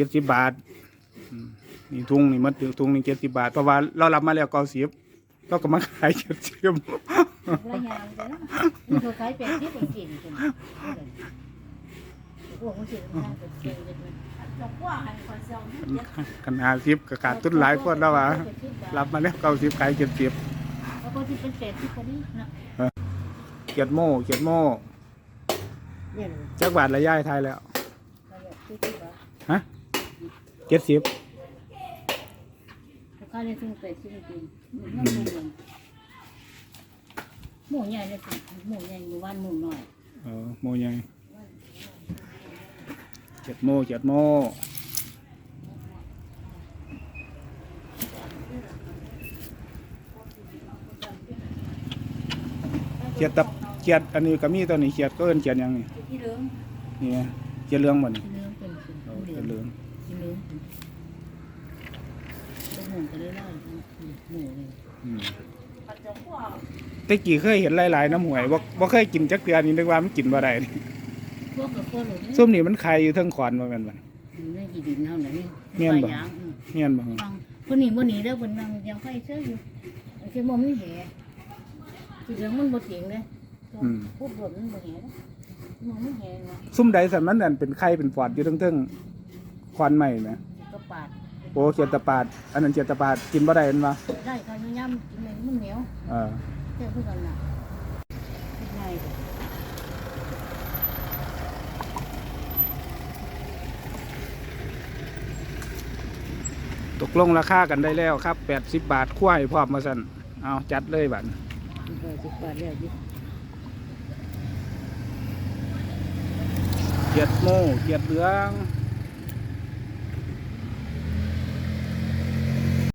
จ็ดสิบบาทอืมนี่ทุงนี่มันทุงนี่เจ็ดสิบบาทเพราะว่าเรารับมาแล้วเก้าสิบเราก็มาขายเจ็ดสิบระยางจ้ะนี่เขาขายแปดสิบเป็นกินกันพวกมันสิมันน่าจะเก่งกันนะดอกบัวหันคอยซองเจ็ดกันหาสิบก็ขาดทุนหลายคนแล้วว่ารับมาแล้วเก้าสิบขายเจ็ดสิบแล้วก็ที่เป็นแปดสิบคนนี้นะเกียดโม่เกียดโม่เนี่ยจักบาทละย่ายไทยแล้วเราอยากซื้อที่บ้านฮะ เจ็ดสิบเขาขายได้ถึงแปดสิบกินนั่นหมูใหญ่หมูใหญ่เนี่ยหมูใหญ่หมู่บ้านหมูน้อยเออโม่ยังเจ็ดโม่เจ็ดโม่เขียดตับเขียดอันนี้ก็มีตัวนี้เขียดก็เอิ้นเขียดหยังนี่ที่เหลืองนี่เขียดเหลืองบ่นี่ที่เหลืองเป็นสีเออเหลืเขีอยงดเหลือง ที่เหลืองเป็นหมูก็ได้ไล่หมูเลยอืมปัดดอกบัวแต่กี้เคยเห็นหลายๆน้ำหวยบ่บ่เคยกินจักเดือนนี่นึกว่ามันกินบ่ได้นี่พวกกับพวกหลุดส้มนี่มันไข่อยู่เทั้งขอนบ่แม่นบ่อยู่ในกี่ดินเท่านั้นเมียนบ่ปลายางอืมเมียนบ่ฟังคนนี้บ่หนีเด้อเพิ่นนั่งยังไฟเชื่ออยู่ไอ้ที่บ่มีแหที่เหลืองมันบ่เถียงเลยพูดบ่มันบ่แหนะมันไม่แหนะซุ่มใดสันมันนั่นเป็นไข่เป็นปอดอยู่เทั้งๆ ควันใหม่แหมก็ปาดโอ้เขียดตะปาด อันนั้นเขียดตะปาดกินบ่ได้แม่นบ่ได้ก็ย่ำกินเลยมันเหนียวเออแค่คือกันน่ะง่ายตกลงราคากันได้แล้วครับ80บาทควายพร้อมมาสั่นเอาจัดเลยบัดก็สิบบาทแล้วดิเขียดโม่เขียดเหลืองเ